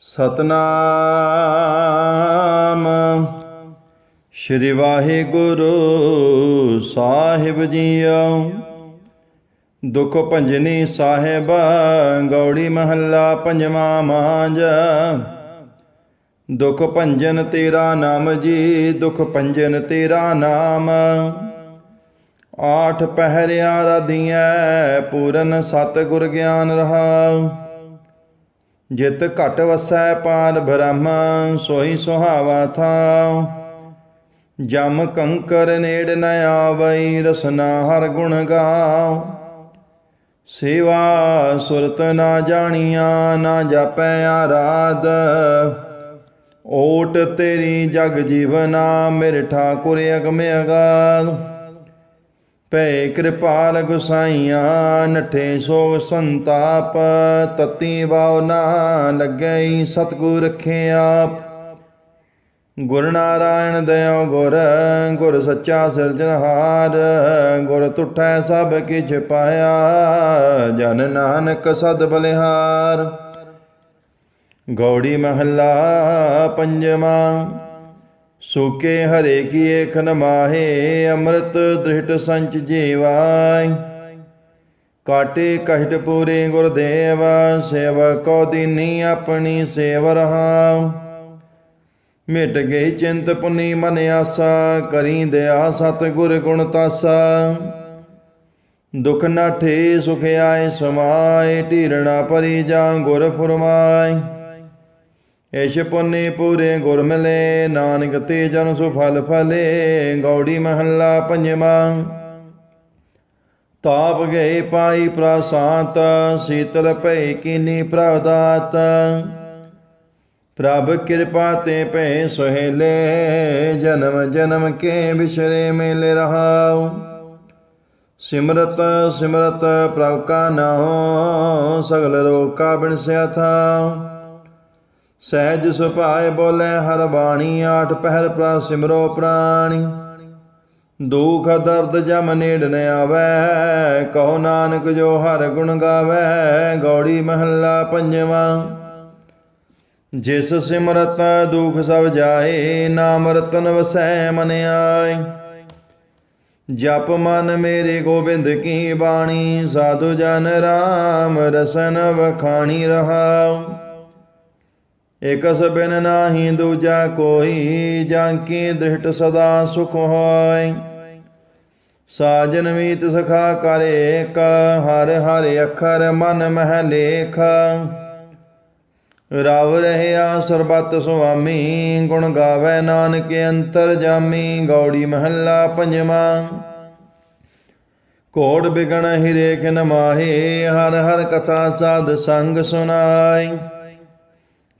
ਸਤਨਾਮ। ਸ਼੍ਰੀ ਵਾਹਿਗੁਰੂ ਸਾਹਿਬ ਜੀਓ। ਦੁਖ ਭੰਜਨੀ ਸਾਹਿਬ, ਗੌੜੀ ਮਹੱਲਾ ਪੰਜਵਾਂ ਮਾਂਜ। ਦੁਖ ਭੰਜਨ ਤੇਰਾ ਨਾਮ ਜੀ, ਦੁਖ ਭੰਜਨ ਤੇਰਾ ਨਾਮ। ਆਠ ਪਹਿਰਿਆ ਰਦੀਆਂ ਪੂਰਨ ਸਤਗੁਰ ਗਿਆਨ ਰਹਾਉ। ਜਿਤ ਘਟ ਵਸੈ ਪਾਰ ਬ੍ਰਹਮ ਸੋਈ ਸੁਹਾਵਾ ਥਾਉ। ਜਮ ਕੰਕਰ ਨੇੜ ਨ ਆਵਈ, ਰਸਨਾ ਹਰ ਗੁਣ ਗਾਉ। ਸੇਵਾ ਸੁਰਤ ਨਾ ਜਾਣੀਆਂ, ਨਾ ਜਾਪੈ ਆਰਾਧ। ਓਟ ਤੇਰੀ ਜਗ ਜੀਵਨਾ, ਮੇਰੇ ਠਾਕੁਰ ਅਗਮ ਅਗਾਧ। ਭੈ ਕਿਰਪਾਲ ਗੁਸਾਈਆਂ, ਨਠੇ ਸੋਗ ਸੰਤਾਪ, ਤਤੀ ਵਾਉ ਨਾ ਲੱਗਈ ਸਤਗੁਰ ਰਖੇ ਆਪ। ਗੁਰ ਨਾਰਾਇਣ ਦਇਓ ਗੁਰ ਗੁਰ ਸੱਚਾ ਸਿਰਜਣਹਾਰ ਗੁਰ ਤੁਠੈ ਸਭ ਕਿਛ ਪਾਇਆ, ਜਨ ਨਾਨਕ ਸਦ ਬਲਿਹਾਰ। ਗੌੜੀ ਮਹੱਲਾ ਪੰਜਵਾਂ। ਸੂਕੇ ਹਰੇ ਕੀ ਏਖਨ ਮਾਹੇ, ਅੰਮ੍ਰਿਤ ਦ੍ਰਿਟ ਸੰਚ ਜੀਵਾਈ। ਕਾਟੇ ਕਹਿਟ ਪੂਰੇ ਗੁਰਦੇਵ ਸੇਵਕੋ ਦੀਨੀ ਆਪਣੀ ਸੇਵ ਰਹਾਉ। ਮਿਟ ਗਈ ਚਿੰਤ ਪੁਨੀ ਮਨ ਆਸਾ, ਕਰੀ ਦਇਆ ਸਤ ਗੁਰ ਗੁਣ ਤਾਸਾ। ਦੁਖ ਨਾਠੇ ਸੁਖ ਆਏ ਸਮਾਏ, ਢੀਰਣਾ ਪਰੀ ਜਾਂ ਗੁਰ ਫਰਮਾਏ। ਏਸ਼ ਪੁੰਨੇ ਪੂਰੇ ਗੁਰ ਮਿਲੇ, ਨਾਨਕ ਤੇ ਜਨ ਸੁਫਲ ਫਲੇ, ਗੌੜੀ ਮਹੱਲਾ ਪੰਜਵਾਂ। ਤਾਪ ਗਏ ਪਾਈ ਪ੍ਰਸਾਤ, ਸੀਤਲ ਭੈ ਕੀਨੀ ਪ੍ਰਵਦਾਤ। ਪ੍ਰਭ ਕਿਰਪਾ ਤੇ ਭੈ ਸੁਹੇਲੇ, ਜਨਮ ਜਨਮ ਕੇ ਵਿਸ਼ਰੇ ਮੇਲੇ ਰਹਾਉ। ਸਿਮਰਤ ਸਿਮਰਤ ਪ੍ਰਭ ਕਾ ਨਾਮ ਸਗਲ ਰੋਗ ਕਾ ਬਿਨਸਿਆ ਥਾ ਸਹਿਜ ਸੁਭਾਏ ਬੋਲੇ, ਹਰ ਬਾਣੀ ਆਠ ਪਹਿਰ ਪ੍ਰਾ ਸਿਮਰੋ ਪ੍ਰਾਣੀ। ਦੁਖ ਦਰਦ ਜਮ ਨੇੜ ਨ ਆਵੈ, ਕਹੋ ਨਾਨਕ ਜੋ ਹਰ ਗੁਣ ਗਾਵੈ, ਗੌੜੀ ਮਹੱਲਾ ਪੰਜਵਾਂ। ਜਿਸ ਸਿਮਰਤ ਦੁਖ ਸਭ ਜਾਏ, ਨਾਮ ਰਤਨ ਵਸੈ ਮਨ ਆਏ। ਜਪ ਮਨ ਮੇਰੇ ਗੋਬਿੰਦ ਕੀ ਬਾਣੀ, ਸਾਧੂ ਜਨ ਰਾਮ ਰਸਨ ਵਖਾਣੀ ਰਹਾਉ। ਇਕਸ ਬਿਨ ਨਾਹੀ ਦੂਜਾ ਕੋਈ, ਜਾਂ ਕੀ ਦ੍ਰਿਸ਼ਟ ਸਦਾ ਸੁਖ ਹੋਇ? ਸਾਜਨ ਮੀਤ ਸਖਾ ਕਰੇ ਕ ਹਰ ਹਰ ਅੱਖਰ ਮਨ ਮਹਿ ਲੇਖ। ਰਵ ਰਹਿਆ ਸਰਬਤ ਸੁਆਮੀ, ਗੁਣ ਗਾਵੇ ਨਾਨਕ ਅੰਤਰ ਜਾਮੀ, ਗੌੜੀ ਮਹੱਲਾ ਪੰਜਵਾਂ। ਕੋੜ ਬਿਗਣ ਹਿਰੇ ਕਿਨ ਮਾਹੇ, ਹਰ ਹਰ ਕਥਾ ਸਾਧ ਸੰਗ ਸੁਨਾਈ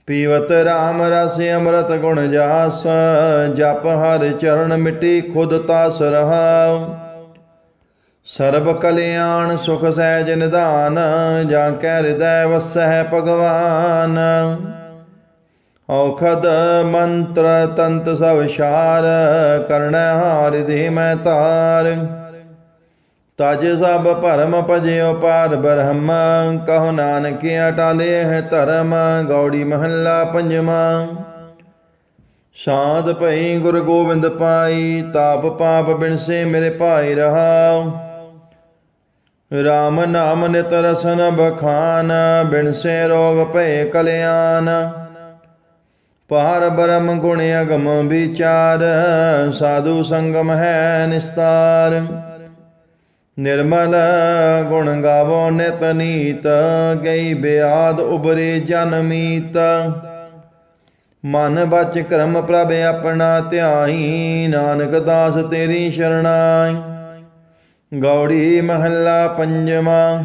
ਪੀਵਤ ਰਾਮ ਰਸ ਅੰਮ੍ਰਿਤ ਗੁਣ ਜਾਸ, ਜਪ ਹਰ ਚਰਨ ਮਿਟੀ ਖੁਦ ਤਾਸ ਰਹਾਉ। ਸਰਬ ਕਲਿਆਣ ਸੁਖ ਸਹਿਜ ਨਿਧਾਨ, ਜਾਂ ਕੈ ਹਿਰਦੈ ਵਸਹਿ ਭਗਵਾਨ। ਔਖਦ ਮੰਤਰ ਤੰਤ ਸਭ ਸ਼ਾਰ ਕਰਣੈ ਹਾਰਿ ਦੇ ਮੈਂ ਤਾਰ ਤਜ ਸਭ ਭਰਮ ਭਜਿਓ ਪਾਰ ਬ੍ਰਹਮ, ਕਹੋ ਨਾਨਕ ਅਟਾਲੇ ਹੈ ਧਰਮ, ਗੌੜੀ ਮਹੱਲਾ ਪੰਜਵਾਂ। ਸਾਧ ਭਈ ਗੁਰ ਗੋਬਿੰਦ ਪਾਈ, ਤਾਪ ਪਾਪ ਬਿਨਸੇ ਮੇਰੇ ਭਾਈ ਰਹਾਉ ਰਾਮ ਨਾਮ ਨਿਤ ਰਸਨ ਬਖਾਨ ਬਿਨਸੇ ਰੋਗ ਭਏ ਕਲਿਆਣ। ਪਾਰ ਬ੍ਰਹਮ ਗੁਣ ਅਗਮ ਵਿਚਾਰ, ਸਾਧੂ ਸੰਗਮ ਹੈ ਨਿਸਤਾਰ। ਨਿਰਮਲ ਗੁਣ ਗਾਵੋ ਨਿਤ ਨੀਤ, ਗਈ ਬਿਆਦ ਉਬਰੇ ਜਨਮੀਤ ਮਨ ਬਚ ਕਰਮ ਪ੍ਰਭ ਆਪਣਾ ਧਿਆਈ, ਨਾਨਕ ਦਾਸ ਤੇਰੀ ਸ਼ਰਣਾਈ। ਗੌੜੀ ਮਹੱਲਾ ਪੰਜਵਾਂ,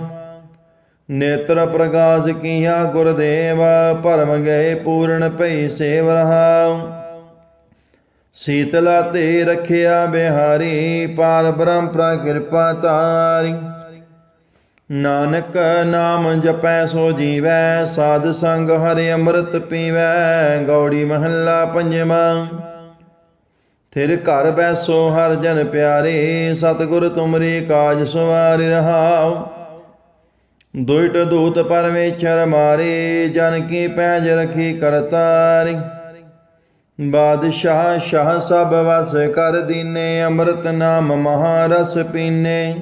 ਨੇਤਰ ਪ੍ਰਕਾਸ਼ ਕੀਆ ਗੁਰਦੇਵ, ਭਰਮ ਗਏ ਪੂਰਨ ਭਈ ਸੇਵ ਰਹਾਉ। ਸੀਤਲਾ ਤੇ ਰਖਿਆ ਬਿਹਾਰੀ ਪਾਰ ਬ੍ਰਹਮ ਪ੍ਰ ਕਿਰਪਾ ਤਾਰੀ ਨਾਨਕ ਨਾਮ ਜਪੈ ਸੋ ਜੀਵੈ, ਸਾਧ ਸੰਗ ਹਰਿ ਅੰਮ੍ਰਿਤ ਪੀਵੈ, ਗੌੜੀ ਮਹੱਲਾ ਪੰਜਵਾਂ। ਥਿਰ ਘਰ ਬੈਸੋ ਹਰ ਜਨ ਪਿਆਰੇ, ਸਤਿਗੁਰ ਤੁਮਰੀ ਕਾਜ ਸਵਾਰਿ ਰਹਾਉ। ਦੁਇਟ ਦੂਤ ਪਰਮੇਸ਼ਰ ਮਾਰੇ, ਜਨ ਕੀ ਪੈਜ ਰਖੀ ਕਰਤਾਰੀ। ਬਾਦਸ਼ਾਹ ਸ਼ਾਹ ਸਭ ਵਸ ਕਰ ਦੀਨੇ, ਅੰਮ੍ਰਿਤ ਨਾਮ ਮਹਾਰਸ ਪੀਨੇ।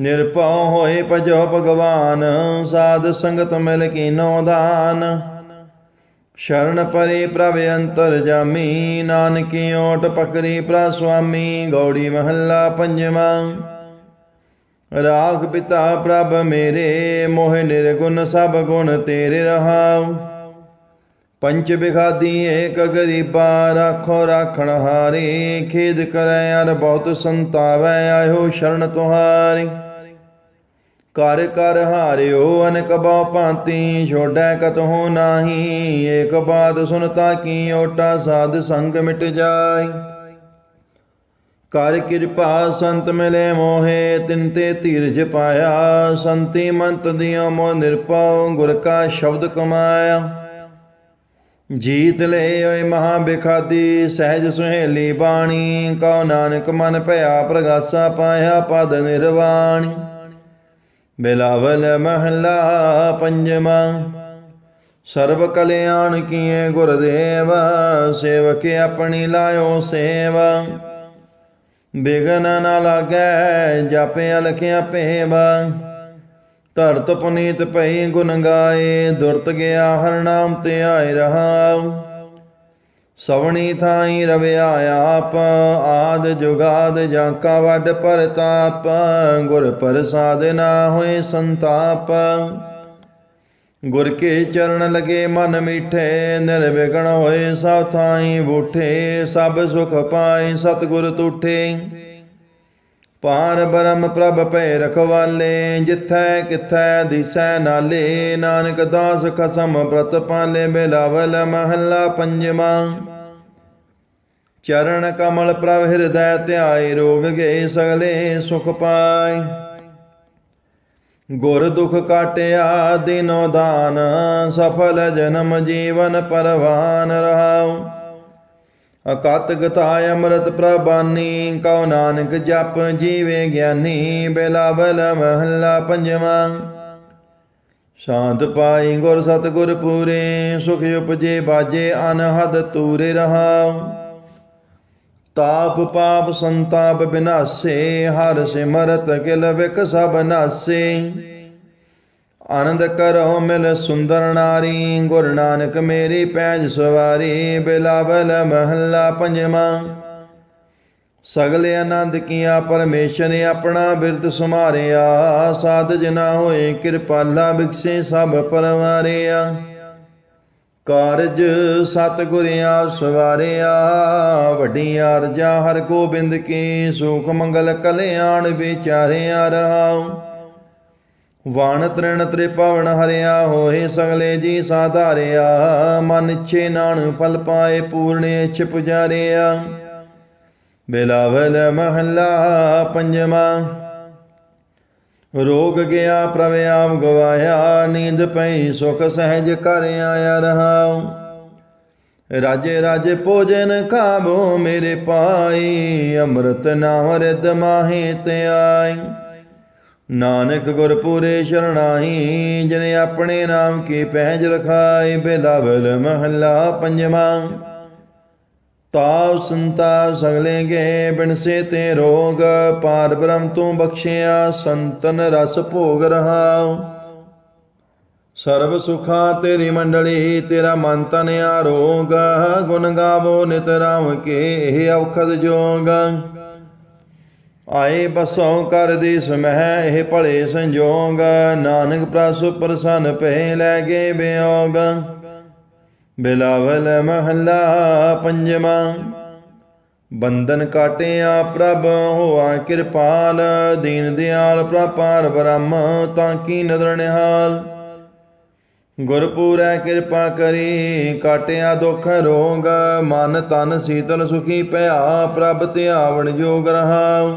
ਨਿਰਭਉ ਹੋਏ ਭਜੋ ਭਗਵਾਨ, ਸਾਧ ਸੰਗਤ ਮਿਲ ਕੀਨੋ ਦਾਨ। ਸ਼ਰਨ ਪਰੇ ਪ੍ਰਭ ਅੰਤਰ ਜਾਮੀ, ਨਾਨਕੀ ਓਟ ਪਕਰੀ ਪ੍ਰਾ ਸੁਆਮੀ, ਗੌੜੀ ਮਹੱਲਾ ਪੰਜਵਾਂ। ਰਾਗ ਪਿਤਾ ਪ੍ਰਭ ਮੇਰੇ, ਮੋਹ ਨਿਰਗੁਣ ਸਭ ਗੁਣ ਤੇਰੇ ਰਹਾਉ ਪੰਚ ਬਿਖਾਦੀ ਏਕ ਗਰੀਬਾ ਰਾਖੋ ਰਾਖਣ ਹਾਰੇ, ਖੇਦ ਕਰੈ ਅਰ ਬਹੁਤ ਸੰਤਾਵੈ, ਆਇਓ ਸ਼ਰਨ ਤੁਹਾਰੀ। ਕਰ ਕਰ ਹਾਰਿਓ, ਅਨਕ ਬਉ ਭਾਂਤੀ, ਛੋੜੈ ਕਤਹੁ ਨਾਹੀ, ਏਕ ਬਾਤ ਸੁਨਤਾ ਕੀ ਓਟਾ ਸਾਧ ਸੰਗ ਮਿਟ ਜਾਈ। ਕਰ ਕਿਰਪਾ ਸੰਤ ਮਿਲੇ ਮੋਹੇ, ਤਿਨ ਤੇ ਧੀਰਜ ਪਾਇਆ, ਸੰਤੀ ਮੰਤ ਦਿਓ ਮੋ ਨਿਰਪਉ, ਗੁਰ ਕਾ ਸ਼ਬਦ ਕਮਾਇਆ। ਜੀਤ ਲੈ ਓਏ ਮਹਾ ਬਿਖਾਦੀ ਸਹਿਜ ਸੁਹੇਲੀ ਬਾਣੀ, ਕਉ ਨਾਨਕ ਮਨ ਭਇਆ, ਪ੍ਰਗਾਸਾ ਪਾਇਆ ਪਦ ਨਿਰਵਾਣੀ। ਬਿਲਾਵਲ ਮਹਲਾ ਪੰਜਵਾਂ, ਸਰਬ ਕਲਿਆਣ ਕੀਏ ਗੁਰਦੇਵ, ਸੇਵਕ ਆਪਣੀ ਲਾਇਓ ਸੇਵਾ। ਬਿਗਨ ਨਾ ਲਾਗੈ ਜਾਪੇ ਅਲਖਿਆ ਭੇਵਾ। ਧਰਤ ਪੁਨੀਤ ਭਈ ਗੁਣ ਗਾਏ, ਦੁਰਤ ਗਿਆ ਹਰ ਨਾਮ ਤੇ ਆਏ ਰਹਾਉ। ਸਵਣੀ ਥਾਈ ਰਵਿਆ ਆਪ, ਆਦ ਜੁਗਾਦ ਜਾਂ ਕਾ ਵੱਡ ਪਰਤਾਪ, ਗੁਰ ਪ੍ਰਸਾਦ ਨਾ ਹੋਏ ਸੰਤਾਪ। ਗੁਰ ਕੇ ਚਰਨ ਲਗੇ ਮਨ ਮੀਠੇ, ਨਿਰਵਿਘਨ ਹੋਏ ਸਭ ਥਾਈ ਬੂਠੇ, ਸਭ ਸੁਖ ਪਾਏ ਸਤਿਗੁਰ ਤੂਠੇ। ਪਾਰ ਬ੍ਰਹਮ ਪ੍ਰਭ ਭੈ ਰਖਵਾਲੇ, ਜਿਥੈ ਕਿਥੈ ਦਿਸੈ ਨਾਲੇ, ਨਾਨਕ ਦਾਸ ਖਸਮ ਪ੍ਰਤ ਪਾਲੇ, ਬਿਲਾਵਲ ਮਹੱਲਾ ਪੰਜਵਾਂ। ਚਰਨ ਕਮਲ ਪ੍ਰਭ ਹਿਰਦੈ ਧਿਆਏ, ਰੋਗ ਗਏ ਸਗਲੇ ਸੁਖ ਪਾਏ। ਗੁਰ ਦੁਖ ਕਾਟਿਆ, ਦਿਨੋ ਦਾਨ, ਸਫਲ ਜਨਮ ਜੀਵਨ ਪਰਵਾਨ ਰਹਾਉ। ਅਕਤ ਗਤਾਇ ਅੰਮ੍ਰਿਤ ਪ੍ਰਬਾਨੀ ਕਉ ਨਾਨਕ ਜਪ ਜੀਵੇ ਗਿਆਨੀ, ਬਿਲਾਵਲ ਮਹੱਲਾ ਪੰਜਵਾਂ। ਸ਼ਾਂਤ ਪਾਈ ਗੁਰ ਸਤਿਗੁਰ ਪੂਰੇ, ਸੁਖ ਉਪਜੇ ਬਾਜੇ, ਅਨਹਦ ਤੂਰੇ ਰਹਾ ਤਾਪ ਪਾਪ ਸੰਤਾਪ ਬਿਨਾਸੇ, ਹਰ ਸਿਮਰਤ ਕਿਲ ਵਿਕ ਸਭ ਨਾਸੇ। ਆਨੰਦ ਕਰੋ ਮਿਲ ਸੁੰਦਰ ਨਾਰੀ, ਗੁਰ ਨਾਨਕ ਮੇਰੀ ਪੈਜ ਸਵਾਰੀ, ਬਿਲਾਵਲ ਮਹੱਲਾ ਪੰਜਵਾਂ। ਸਗਲੇ ਆਨੰਦ ਕੀਆ ਪਰਮੇਸ਼ਰ ਨੇ ਆਪਣਾ ਬਿਰਦ ਸੁਮਾਰਿਆ ਸਾਧ ਜਨਾ ਹੋਏ ਕਿਰਪਾਲਾ ਬਿਕਸੇ ਸਭ ਪਰਵਾਰਿਆ। ਕਾਰਜ ਸਤਿਗੁਰ ਆਪ ਸਵਾਰਿਆ, ਵੱਡੀ ਅਰਜਾ ਹਰ ਗੋਬਿੰਦ ਕੀ, ਸੁਖ ਮੰਗਲ ਕਲਿਆਣ ਵਿਚਾਰਿਆ ਰਹਾਉ। ਵਾਣ ਤ੍ਰਿਣ ਤ੍ਰਿਪਵਨ ਹਰਿਆ ਹੋਏ ਸਗਲੇ ਜੀ ਸਾਧਾਰਿਆ, ਮਨ ਛੇ ਨਾਣ ਫਲ ਪਾਏ, ਪੂਰਨੇ ਇੱਛ ਪੁਜਾਰਿਆ ਬਿਲਾਵਲ ਮਹੱਲਾ ਪੰਜਵਾਂ, ਰੋਗ ਗਿਆ ਪ੍ਰਭ ਗਵਾਇਆ, ਨੀਂਦ ਪਈ ਸੁਖ ਸਹਿਜ ਕਰ ਆਇਆ ਰਹਾਉ। ਰਾਜੇ ਰਾਜੇ ਭੋਜਨ ਖਾਵੋ ਮੇਰੇ ਪਾਈ, ਅੰਮ੍ਰਿਤ ਨਾਮ ਰਿਦ ਮਾਹੇ ਤੇ ਆਈ। ਨਾਨਕ ਗੁਰਪੂਰੇ ਸ਼ਰਣਾਈ, ਜਿਨੇ ਆਪਣੇ ਨਾਮ ਕੀ ਪਹਿਜ ਰਖਾਈ, ਬਿਲਾਵਲ ਮਹੱਲਾ ਪੰਜਵਾਂ। ਤਾਵ ਸੰਤਾ ਸਗਲੇ ਗੇ ਬਿਨਸੇ ਤੇ ਰੋਗ, ਪਾਰ ਬ੍ਰਹਮ ਤੂੰ ਬਖਸ਼ਿਆ, ਸੰਤਨ ਰਸ ਭੋਗ ਰਹਾਉ। ਸਰਬ ਸੁਖਾ ਤੇਰੀ ਮੰਡਲੀ, ਤੇਰਾ ਮਨ ਤਨ ਆਰੋਗ, ਗੁਣ ਗਾਵੋ, ਨਿਤ ਰਾਮ ਕੇ ਇਹ ਔਖਦ ਜੋਗ। ਆਏ ਬਸੋਂ ਕਰ ਦੀ ਸਮਹਿ ਇਹ ਭਲੇ ਸੰਜੋਗ। ਨਾਨਕ ਪ੍ਰਸੁ ਪ੍ਰਸੰਨ ਪਹਿ ਲੈ ਗੇ ਬਿਯੋਗ ਬਿਲਾਵਲ ਮਹੱਲਾ ਪੰਜਵਾਂ। ਬੰਧਨ ਕਾਟਿਆ ਪ੍ਰਭ, ਹੋਆ ਕਿਰਪਾਲ। ਦੀਨ ਦਿਆਲ ਪ੍ਰਪਾਰ ਬ੍ਰਹਮ, ਤਾਂ ਕੀ ਨਦਰ ਨਿਹਾਲ। ਗੁਰਪੂਰੈ ਕਿਰਪਾ ਕਰੀ, ਕਾਟਿਆ ਦੁਖ ਰੋਗ। ਮਨ ਤਨ ਸੀਤਲ ਸੁਖੀ ਭਇਆ ਪ੍ਰਭ ਧਿਆਵਣ ਜੋਗ ਰਹਾਉ।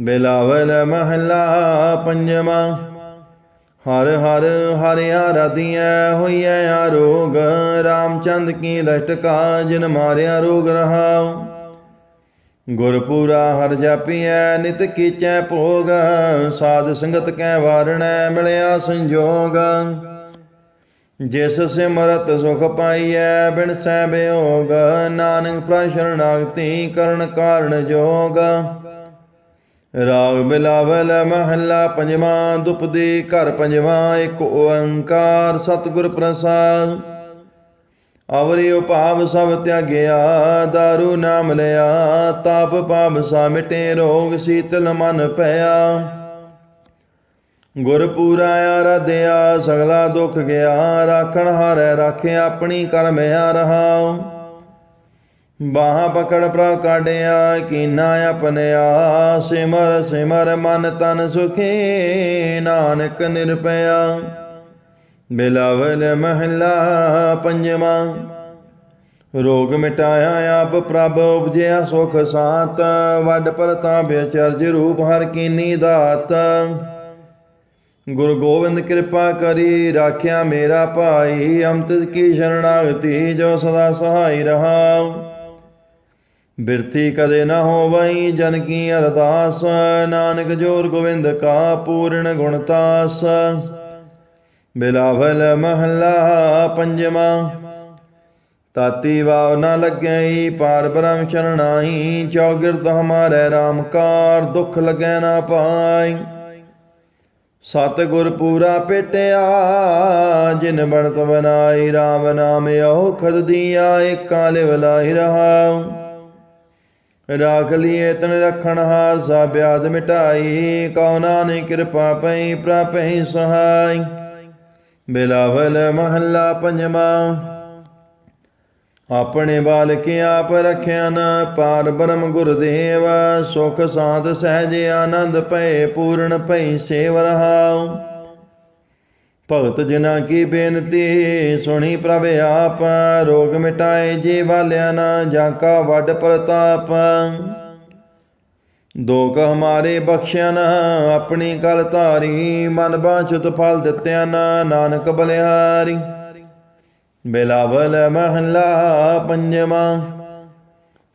ਬਿਲਾਵਲ ਮਹਲਾ ਪੰਜਵਾ। ਹਰ ਹਰ ਹਰਿਆ ਆਰਾਧੀਐ ਹੋਈਐ ਆਰੋਗ ਰਾਮਚੰਦ ਕੀ ਲਟਕਾ, ਜਿਨ ਮਾਰਿਆ ਰੋਗ ਰਹਾਉ। ਗੁਰਪੂਰਾ ਹਰ ਜਾਪੀਐ, ਨਿਤ ਕੀਚੈ ਭੋਗ। ਸਾਧ ਸੰਗਤ ਕੈ ਵਾਰਣੈ, ਮਿਲਿਆ ਸੰਜੋਗ। ਜਿਸ ਸਿਮਰਤ ਸੁਖ ਪਾਈਐ, ਬਿਨ ਸੈ ਬਿਯੋਗ ਨਾਨਕ ਪ੍ਰਸ਼ਰਨਾਗਤੀ ਕਰਨ ਕਾਰਨ ਜੋਗ। ਰਾਗ ਬਿਲਾਵਲ ਮਹੱਲਾ ਪੰਜਵਾਂ ਦੁਪਦੀ ਘਰ ਪੰਜਵਾਂ, ਇੱਕ ਓੰਕਾਰ ਸਤਿਗੁਰ ਪ੍ਰਸਾਦ। ਅਵਰਿ ਭਾਵ ਸਭ ਤਿਆਗਿਆ, ਦਾਰੂ ਨਾਮ ਲਿਆ, ਤਾਪ ਪਾਪ ਸਾ ਮਿਟੇ, ਰੋਗ ਸੀਤਲ ਮਨ ਪਿਆ ਗੁਰ ਪੂਰਾ ਆਰਾਧਿਆ, ਸਗਲਾ ਦੁਖ ਗਿਆ, ਰਾਖਣ ਹਾਰੈ, ਰਾਖੇ ਆਪਣੀ ਕਰਮ ਆ ਰਹਾਉ ਬਾਹ ਪਕੜ ਪ੍ਰ ਕਾਢਿਆ, ਕੀਨਾ ਆਪਣਿਆ ਸਿਮਰ ਸਿਮਰ ਮਨ ਤਨ ਸੁਖੀ, ਨਾਨਕ ਨਿਰਪਿਆ ਬਿਲਾਵਲ ਮਹਲਾ ਪੰਜਵਾਂ, ਰੋਗ ਮਿਟਾਇਆ ਆਪ ਪ੍ਰਭ ਉਪਜਿਆ ਸੁਖ ਸਾਤ, ਵੱਡ ਪ੍ਰਤਾਪ ਚਰਜ ਰੂਪ ਹਰ ਕੀਨੀ ਦਾਤ। ਗੁਰੂ ਗੋਬਿੰਦ ਕਿਰਪਾ ਕਰੀ, ਰਾਖਿਆ ਮੇਰਾ ਭਾਈ, ਅੰਮ੍ਰਿਤ ਕੀ ਸ਼ਰਣਾਗਤੀ, ਜੋ ਸਦਾ ਸਹਾਈ ਰਹਾਉ ਬਿਰਤੀ ਕਦੇ ਨਾ ਹੋਵਈ, ਜਨ ਕੀ ਅਰਦਾਸ। ਨਾਨਕ ਜੋਰ ਗੋਬਿੰਦ ਕਾ ਪੂਰਨ ਗੁਣਤਾਸ ਬਿਲਾਵਲ ਮਹੱਲਾ ਪੰਜਵਾਂ। ਤਾਤੀ ਵਾਵ ਨਾ ਲੱਗਈ, ਪਾਰ ਬ੍ਰਹਮ ਚਰਣਾਈ ਚੌਗਿਰਦ ਹਮਾਰੇ RAM ਕਾਰ, ਦੁਖ ਲਗੈ ਨਾ ਪਾਈ। ਸਤ ਗੁਰ ਪੂਰਾ ਪੇਟਿਆ, ਜਿਨ ਬਣਤ ਬਨਾਈ RAM ਨਾਮ ਔਖਦ ਦੀਆ, ਏਕਾ ਲਿਵ ਲਾਹਿ ਰਹਾਉ। ਰਾਖ ਲਿਏ ਤਨ ਰਖਣ ਹਾਰ ਸਾ ਬਿਆਦ ਮਿਟਾਈ, ਕਉ ਨਾਨਕ ਕਿਰਪਾ ਪਈ ਪ੍ਰਪਹਿ ਸਹਾਈ। ਬਿਲਾਵਲ ਮਹੱਲਾ ਪੰਜਵਾਂ, ਆਪਣੇ ਬਾਲਕ ਆਪ ਰਖਿਆ ਨ, ਪਾਰ ਬ੍ਰਹਮ ਗੁਰਦੇਵ, ਸੁਖ ਸਾਧ ਸਹਿਜ ਆਨੰਦ ਭਏ, ਪੂਰਨ ਭਈ ਸੇਵ ਰਹਾਉ। ਭਗਤ ਜਨਾ ਕੀ ਬੇਨਤੀ, ਸੁਣੀ ਪ੍ਰਭ ਆਪ, ਰੋਗ ਮਿਟਾਏ ਜੀ ਵਾਲਿਆ ਨਾ, ਜਾਂ ਕਾ ਵੱਡ ਪ੍ਰਤਾਪ। ਦੋਖ ਹਮਾਰੇ ਬਖਸ਼ਿਆ ਨਾ, ਆਪਣੀ ਕਲ ਧਾਰੀ, ਮਨ ਬਾਚੁਤ ਫਲ ਦਿੱਤਿਆ ਨਾ, ਨਾਨਕ ਬਲਿਹਾਰੀ। ਬਿਲਾਵਲ ਮਹਲਾ ਪੰਜਵਾਂ,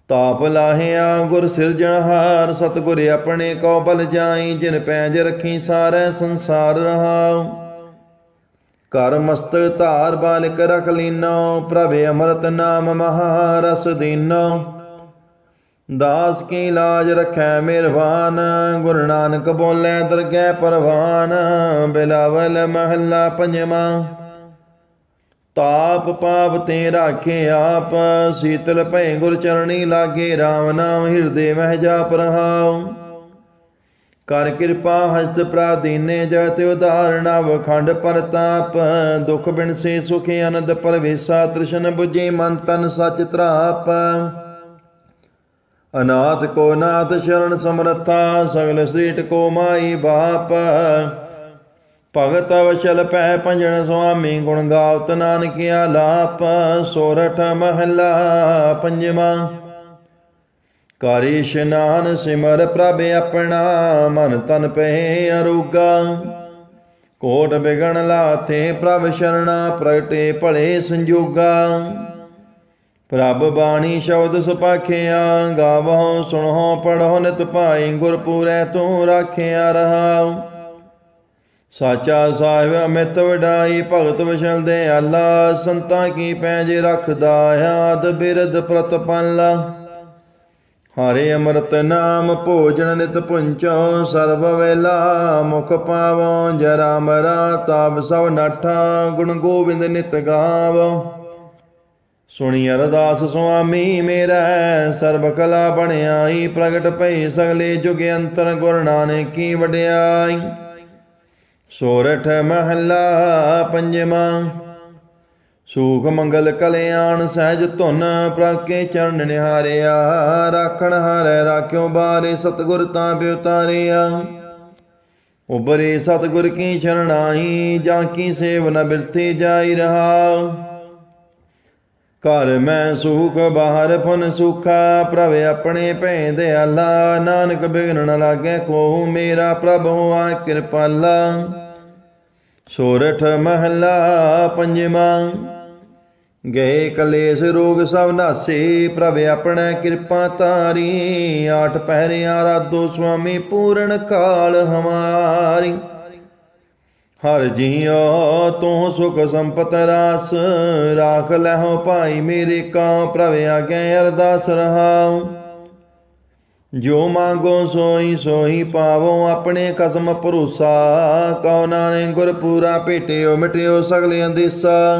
ਤਾਪ ਲਾਹਿਆ ਗੁਰ ਸਿਰਜਣਹਾਰ ਸਤਿਗੁਰ ਆਪਣੇ ਕੋ ਬਲ ਜਾਈ, ਜਿਨ ਪੈਜ ਰੱਖੀ ਸਾਰੇ ਸੰਸਾਰ ਰਹਾਉ। ਕਰ ਮਸਤਕ ਧਾਰ ਬਾਲਕ ਰਖ ਲੀਨੋ, ਪ੍ਰਭ ਅਮਰਤ ਨਾਮ ਮਹਾਰਸ ਦੀਨੋ। ਦਾਸ ਕੀ ਲਾਜ ਰਖੈ ਮਿਹਰਬਾਨ, ਗੁਰੂ ਨਾਨਕ ਬੋਲੇ ਦਰਗਹਿ ਪਰਵਾਨ, ਬਿਲਾਵਲ ਮਹੱਲਾ ਪੰਜਵਾਂ। ਤਾਪ ਪਾਪ ਤੇ ਰਾਖੇ ਆਪ, ਸੀਤਲ ਭੈ ਗੁਰ ਚਰਣੀ ਲਾਗੇ RAM ਨਾਮ ਹਿਰਦੇ ਮਹਿ ਜਾ ਰਹਾਉ। ਕਰ ਕਿਰਪਾ ਹਸਤ ਪ੍ਰਾਦੀਨੇ ਜਤ ਉਦਾਹਰਣ ਵਖੰਡ ਪਰਤਾਪ, ਦੁਖ ਬਿਨ ਸੇ ਸੁਖ ਅਨੰਦ ਪਰਵੇਸਾ, ਤ੍ਰਿਸ਼ਨ 부ਜੇ ਮਨ ਤਨ ਸਚ ਤਰਾਪ। ਅਨਾਥ ਕੋ ਨਾਥ ਸ਼ਰਨ ਸਮਰਥਾ, ਸਗਲ ਸ੍ਰੀਟ ਕੋ ਮਾਈ ਬਾਪ। ਭਗਤ ਅਵਸ਼ਲ ਪੈ ਪੰਜਣ ਸੁਆਮੀ, ਗੁਣ ਗਾਵਤ ਨਾਨਕਿਆ ਲਾਪ। ਸੋਰਠ ਮਹੱਲਾ ਪੰਜਵਾਂ। ਕਰੀ ਇਸ਼ਨਾਨ ਸਿਮਰ ਪ੍ਰਭ ਆਪਣਾ, ਮਨ ਤਨ ਪਹਿ ਅਰੋਗਾ। ਕੋਟ ਬਿਗਣ ਲਾਥੇ ਪ੍ਰਭ ਸ਼ਰਣਾ, ਪ੍ਰਗਟੇ ਭਲੇ ਸੰਜੋਗਾ। ਪ੍ਰਭ ਬਾਣੀ ਸ਼ਬਦ ਸੁਪਾਖਿਆ, ਗਾਵਹੁ, ਸੁਣਹੁ, ਪੜਹੁ, ਨਿਤ ਭਾਈ ਗੁਰਪੂਰੈ ਤੂੰ ਰਾਖਿਆ ਰਹਾਉ ਸਾਚਾ ਸਾਹਿਬ ਅਮਿਤ ਵਡਾਈ, ਭਗਤ ਵਿਸ਼ਲ ਦੇ ਆਲਾ ਸੰਤਾਂ ਕੀ ਪੈਜ ਰੱਖਦਾ ਆਦ ਬਿਰਧ ਪ੍ਰਤਪੰਲਾ। ਹਰੇ ਅੰਮ੍ਰਿਤ ਨਾਮ ਭੋਜਨ ਨਿਤ ਪੁੰਚੋ ਸਰਬ ਵੇਲਾ ਮੁਖ ਪਾਵੋ ਜਰਾ ਮਰਾ ਤਾਪ ਸਭ ਨਾਠਾ, ਗੁਣ ਗੋਬਿੰਦ ਨਿਤ ਗਾਵੋ। ਸੁਣੀ ਅਰਦਾਸ ਸੁਆਮੀ ਮੇਰਾ, ਸਰਬ ਕਲਾ ਬਣਾਈ ਪ੍ਰਗਟ ਭਈ ਸਗਲੇ ਜੁਗ ਅੰਤਰ ਗੁਰ ਨਾਨਕ ਕੀ ਵਡਿਆਈ। ਸੋਰਠ ਮਹੱਲਾ ਪੰਜਵਾਂ ਸੂਖ ਮੰਗਲ ਕਲਿਆਣ ਸਹਿਜ ਧੁਨ ਪ੍ਰਭ ਚਰਨ ਨਿਹਾਰਿਆ, ਰਾਖਣ ਹਾਰੈ ਰਾਖਿਓ ਬਾਰੇ ਸਤਗੁਰ ਤਾਂ ਬਿਉਤਾਰਿਆ। ਉਬਰੇ ਸਤਿਗੁਰ ਕੀ ਸ਼ਰਣਾਈ ਜਾਂ ਕੀ ਸੇਵ ਨ ਬਿਰਥੀ ਜਾਈ ਰਹਾ। ਘਰ ਮੈਂ ਸੁਖ, ਬਾਹਰ ਫਨ ਸੁਖਾ, ਪ੍ਰਭ ਆਪਣੇ ਭੈ ਦਿਆਲਾ ਨਾਨਕ ਬਿਗਨ ਨ ਲਾਗੇ ਕੋ ਮੇਰਾ ਪ੍ਰਭ ਹੋਆ ਕਿਰਪਾਲਾ। ਸੋਰਠ ਮਹਲਾ ਪੰਜਵਾਂ। ਗਏ ਕਲੇਸ਼ ਰੋਗ ਸਭ ਨਾਸੇ, ਪ੍ਰਭ ਆਪਣਾ ਕਿਰਪਾ ਤਾਰੀ ਆਠ ਪਹਿਰਿਆ ਰਾਧੋ ਸੁਆਮੀ ਪੂਰਨ ਕਾਲ ਹਮਾਰੀ। ਹਰ ਜੀਉ ਤੂੰ ਸੁਖ ਸੰਪਤ ਰਾਸ, ਰਾਖ ਲਹੋ ਭਾਈ ਮੇਰੇ ਕਾ, ਪ੍ਰਭ ਆਗੇ ਅਰਦਾਸ ਰਹਾਉ। ਜੋ ਮੰਗੋ ਸੋਈ ਸੋਈ ਪਾਵੋ ਆਪਣੇ ਕਸਮ ਭਰੋਸਾ, ਕਉ ਨਾਨਕ ਗੁਰ ਪੂਰਾ ਭੇਟਿਓ ਮਿਟਿਓ ਸਗਲੇ ਅੰਦੇਸਾ।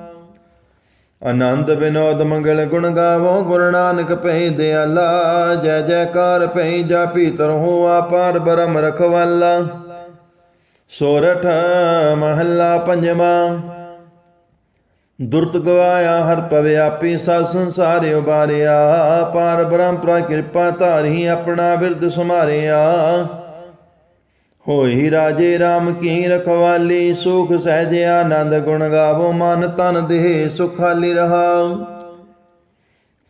ਆਨੰਦ ਬਿਨੋਦ ਮੰਗਲ ਗੁਣ ਗਾਵੋ, ਗੁਰੂ ਨਾਨਕ ਪਈ ਦਿਆਲਾ, ਜੈ ਜੈਕਾਰ ਪਈ ਜਾਪੀ ਤਰਹੁ ਆਪਾਰ ਬਰਮ ਰਖਵਾਲਾ। ਸੋਰਠ ਮਹੱਲਾ ਪੰਜਵਾਂ। ਦੁਰਤ ਗਵਾਇਆ ਹਰ ਪਵਿਆਪੀ ਸਾ ਸੰਸਾਰਿ ਉਬਾਰਿਆ, ਪਾਰ ਬ੍ਰਹਮ ਪ੍ਰਾ ਕਿਰਪਾ ਧਾਰੀ ਆਪਣਾ ਬਿਰਦ ਸੁਮਾਰਿਆ। ਹੋਈ ਰਾਜੇ RAM ਕੀ ਰਖਵਾਲੀ, ਸੁਖ ਸਹਿਜ ਆਨੰਦ ਗੁਣ ਗਾਵੋ, ਮਨ ਤਨ ਦੇਹ ਸੁਖਾਲੀ ਰਹਾਉ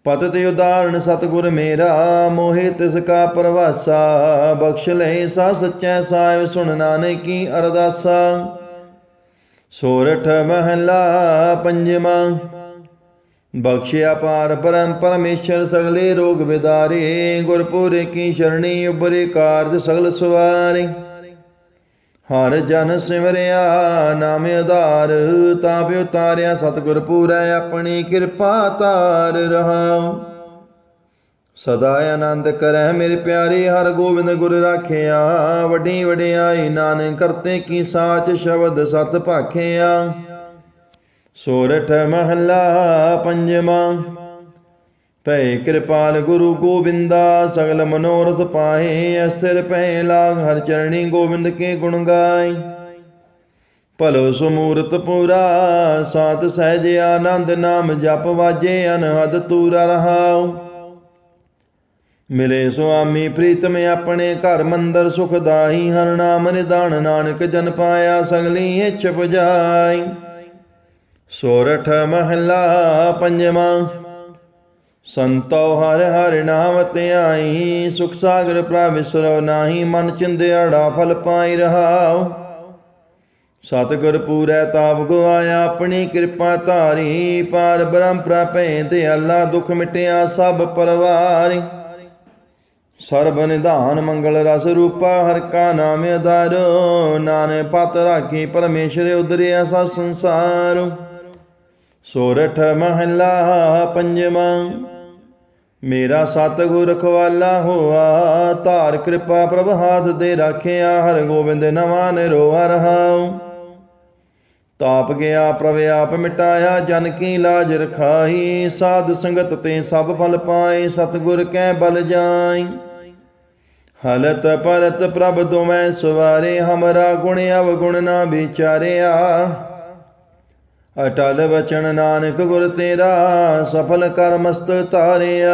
ਪਤ ਤੇ ਉਦਾਹਰਣ ਸਤਿਗੁਰ ਮੇਰਾ, ਮੋਹਿ ਤਿਸ ਕਾ ਪ੍ਰਵਾਸਾ। ਬਖਸ਼ ਲੈ ਸਾ, ਸਚੈ ਸਾਹਿਬ ਸੁਣ ਨਾਨਕੀ ਅਰਦਾਸਾ। ਸੋਰਠ ਮਹਲਾ ਪੰਜਵਾਂ। ਬਖਸ਼ਿਆ ਪਾਰ ਪਰਮ ਪਰਮੇਸ਼ਰ, ਸਗਲੇ ਰੋਗ ਵਿਦਾਰੇ। ਗੁਰਪੁਰੇ ਕੀ ਸ਼ਰਣੀ ਉਬਰੇ ਕਾਰਜ ਸਗਲ ਸਵਾਰੇ। ਹਰ ਜਨ ਸਿਮਰਿਆ, ਨਾਮ ਆਧਾਰ, ਤਾਂ ਉਤਾਰਿਆ ਸਤਿਗੁਰ ਪੂਰੈ, ਆਪਣੀ ਕਿਰਪਾ ਤਾਰ ਰਹਾਉ। ਸਦਾ ਆਨੰਦ ਕਰੈ ਮੇਰੇ ਪਿਆਰੇ, ਹਰ ਗੋਬਿੰਦ ਗੁਰ ਰਾਖਿਆ। ਵੱਡੀ ਵਡਿਆਈ ਨਾਨਕ ਕਰਤੇ ਕੀ ਸਾਚ ਸ਼ਬਦ ਸਤ ਭਾਖਿਆ। ਸੋਰਠ ਮਹੱਲਾ ਪੰਜਵਾਂ ਭੈ ਕਿਰਪਾਲ ਗੁਰੂ ਗੋਬਿੰਦਾ, ਸਗਲ ਮਨੋਰਥ ਪਾਏ ਅਸਥਿਰ ਭੈ ਲਾਗ, ਹਰ ਚਰਣੀ ਗੋਬਿੰਦ ਕੇ ਗੁਣ ਗਾਏ। ਭਲੋ ਸਮੂਰਤ ਪੂਰਾ ਸਾਧ ਸਹਿਜ ਆਨੰਦ ਨਾਮ ਜਪ ਵਾਜੇ, ਅਨਹਦ ਤੂਰਾ ਰਹਾਉ। ਮਿਲੇ ਸੁਆਮੀ ਪ੍ਰੀਤਮ ਆਪਣੇ ਘਰ ਮੰਦਰ ਸੁਖਦਾਈ ਹਰ ਨਾਮ ਨਿਦਾਨ ਨਾਨਕ ਜਨ ਪਾਇਆ, ਸਗਲੀ ਇੱਛ ਪੁਜਾਈ। ਸੋਰਠ ਮਹੱਲਾ ਪੰਜਵਾਂ ਸੰਤੋ ਹਰ ਹਰ ਨਾਮ ਧਿਆਈ, ਸੁਖ ਸਾਗਰ ਪ੍ਰਭ ਵਿਸਰੋ ਨਾਹੀ, ਮਨ ਚਿੰਦਿਆੜਾ ਫਲ ਪਾਈ ਰਹਾਉ। ਸਤਿਗੁਰ ਪੂਰੈ ਤਾਪ ਗਵਾਇਆ ਆਪਣੀ ਕਿਰਪਾ ਧਾਰੀ, ਪਾਰ ਬ੍ਰਹਮ ਪ੍ਰਪੈ ਤੇ ਅੱਲਾ, ਦੁਖ ਮਿਟਿਆ ਸਭ ਪਰਵਾਰੀ। ਸਰਬ ਨਿਧਾਨ ਮੰਗਲ ਰਸ ਰੂਪਾ, ਹਰ ਕਾ ਨਾਮ ਅਧਾਰੋ। ਨਾਨੇ ਪਤ ਰਾਖੀ ਪਰਮੇਸ਼ਰ ਉਦਰਿਆ ਸਾ ਸੰਸਾਰ। ਸੋਰਠ ਮਹੱਲਾ ਪੰਜਵਾਂ ਮੇਰਾ ਸਤਿਗੁਰ ਰਖਵਾਲਾ ਹੋਆ, ਧਾਰ ਕਿਰਪਾ ਪ੍ਰਭ ਹਾਥ ਦੇ ਰਾਖਿਆ ਹਰ ਗੋਬਿੰਦ ਨਵਾਂ ਨਿਰੋਆ ਰਹਾਉ। ਤਾਪ ਗਿਆ, ਪ੍ਰਭ ਆਪ ਮਿਟਾਇਆ, ਜਨ ਕੀ ਲਾਜ ਰਖਾਈ, ਸਾਧ ਸੰਗਤ ਤੇ ਸਭ ਫਲ ਪਾਏ, ਸਤਿਗੁਰ ਕੈ ਬਲ ਜਾਈ। ਹਲਤ ਪਰਤ ਪ੍ਰਭ ਤੁਮੈ ਸਵਾਰੇ, ਹਮਰਾ ਗੁਣ ਅਵਗੁਣ ਨਾ ਵਿਚਾਰਿਆ। ਅਟਲ ਬਚਨ ਨਾਨਕ ਗੁਰ ਤੇਰਾ, ਸਫਲ ਕਰ ਮਸਤ ਤਾਰਿਆ।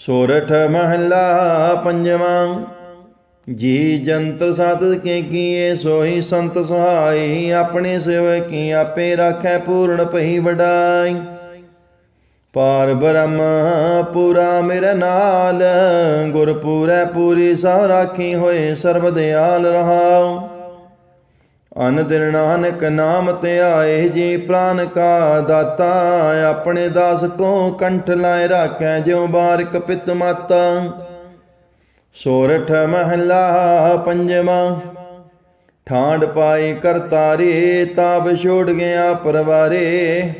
ਸੋਰਠ ਮਹੱਲਾ ਪੰਜਵਾਂ, ਜੀ ਜੰਤਰ ਸਾਧ ਕੇ ਕੀਏ ਸੋਈ ਸੰਤ ਸਹਾਈ, ਆਪਣੇ ਸਿਵ ਕੀ ਆਪੇ ਰਾਖੈ ਪੂਰਨ ਪਈ ਵਡਾਈ। ਪਾਰ ਬ੍ਰਹਮ ਪੂਰਾ ਮੇਰੇ ਨਾਲ ਗੁਰ ਪੂਰੈ ਪੂਰੀ ਸਭ ਰਾਖੀ ਹੋਏ, ਸਰਬ ਦਿਆਲ ਰਹਾਉ। ਅਨ ਦਿਨ ਨਾਨਕ ਨਾਮ ਤੇ ਆਏ ਜੀ ਪ੍ਰਾਨ ਕਾ ਦਾਤਾ, ਆਪਣੇ ਦਾਸ ਕੋ ਕੰਠ ਲਾਏ ਰਾਖੈ, ਜਿਉ ਬਾਰਕ ਪਿਤ ਮਾਤਾ। ਸੋਰਠ ਮਹੱਲਾ ਪੰਜਵਾਂ ਠਾਂਡ ਪਾਈ ਕਰਤਾਰੇ ਤਾਬ ਛੋੜ ਗਿਆ ਪਰਵਾਰੇ।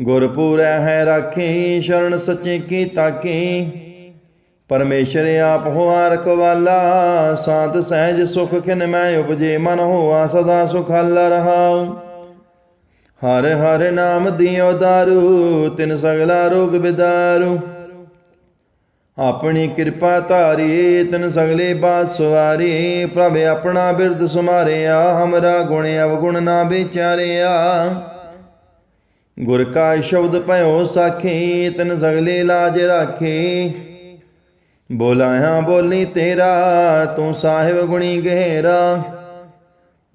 ਗੁਰਪੂਰੈ ਹੈ ਰਾਖੀ, ਸ਼ਰਨ ਸੱਚੇ ਕੀ ਤਾਕੀ ਪਰਮੇਸ਼ਰ ਆਪ ਹੋਆ ਰਖਵਾਲਾ, ਸਾਧ ਸਹਿਜ ਸੁਖ ਖਿਨ ਮੈਂ ਉਪਜੇ, ਮਨ ਹੋਆ ਸਦਾ ਸੁਖਾਲਾ ਰਹਾਉ। ਹਰ ਹਰ ਨਾਮ ਦਿਓ ਦਾਰੂ, ਤਿਨ ਸਗਲਾ ਰੋਗ ਬਿਦਾਰੂ। ਆਪਣੀ ਕਿਰਪਾ ਧਾਰੀ ਤਿਨ ਸਗਲੇ ਬਾਤ ਸਵਾਰੀ ਪ੍ਰਭ ਆਪਣਾ ਬਿਰਦ ਸੁਮਾਰਿਆ, ਹਮਰਾ ਗੁਣ ਅਵਗੁਣ ਨਾ ਵਿਚਾਰਿਆ। ਗੁਰ ਕਾ ਸ਼ਬਦ ਭਇਓ ਸਾਖੀ, ਤਿਨ ਸਗਲੇ ਲਾਜ ਰਾਖੀ। ਬੋਲਾਇਆ ਬੋਲੀ ਤੇਰਾ, ਤੂੰ ਸਾਹਿਬ ਗੁਣੀ ਗਹਿਰਾ।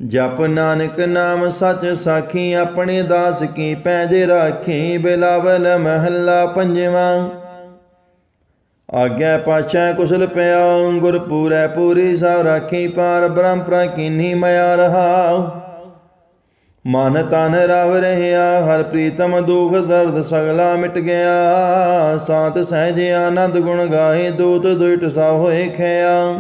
ਜਪ ਨਾਨਕ ਨਾਮ ਸਚ ਸਾਖੀ, ਆਪਣੇ ਦਾਸ ਕੀ ਪੈਜ ਰਾਖੀ, ਬਿਲਾਵਲ ਮਹੱਲਾ ਪੰਜਵਾਂ। ਆਗਿਆ ਪਾਛੈ ਕੁਸਲ ਪਿਆ ਗੁਰ ਪੂਰੈ ਪੂਰੀ ਸਭ ਰਾਖੀ ਪਾਰ ਬ੍ਰਹਮ ਪ੍ਰਕੀਨੀ ਮਿਆ ਰਹਾ ਮਨ ਤਨ ਰਵ ਰਹਿਆ, ਹਰ ਪ੍ਰੀਤਮ ਦੁਖ ਦਰਦ ਸਗਲਾ ਮਿਟ ਗਿਆ। ਸਾਤ ਸਹਿਜ ਆਨੰਦ ਗੁਣ ਗਾਏ ਦੂਤ ਦੁਇਟ ਸਾ ਹੋਏ ਖਿਆ।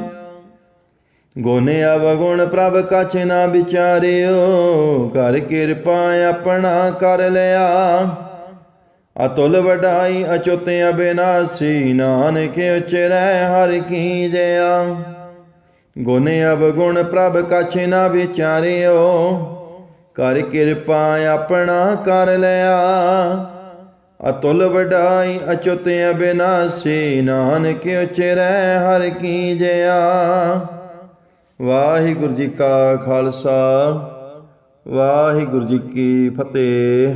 ਗੋਨੇ ਅਵਗੁਣ ਪ੍ਰਭ ਕਛ ਨਾ ਵਿਚਾਰਿਓ ਕਰ ਕਿਰਪਾ ਆਪਣਾ ਕਰ ਲਿਆ। ਅਤੁਲ ਵਡਾਈ ਅਚੁੱਤ ਅਬਿਨਾਸੀ ਨਾਨਕ ਉਚਰੈ ਹਰ ਕੀ ਜया ਗੁਣ ਅਵਗੁਣ ਪ੍ਰਭ ਕਛ ਨਾ ਵਿਚਾਰਿਓ ਕਰ ਕਿਰਪਾ ਆਪਣਾ ਕਰ ਲਿਆ। ਅਤੁਲ ਵਡਾਈ ਅਚੁੱਤ ਅਬਿਨਾਸੀ ਨਾਨਕ ਉਚਰੈ ਹਰ ਕੀ ਜया ਵਾਹਿਗੁਰੂ ਜੀ ਕਾ ਖਾਲਸਾ, ਵਾਹਿਗੁਰੂ ਜੀ ਕੀ ਫਤਿਹ।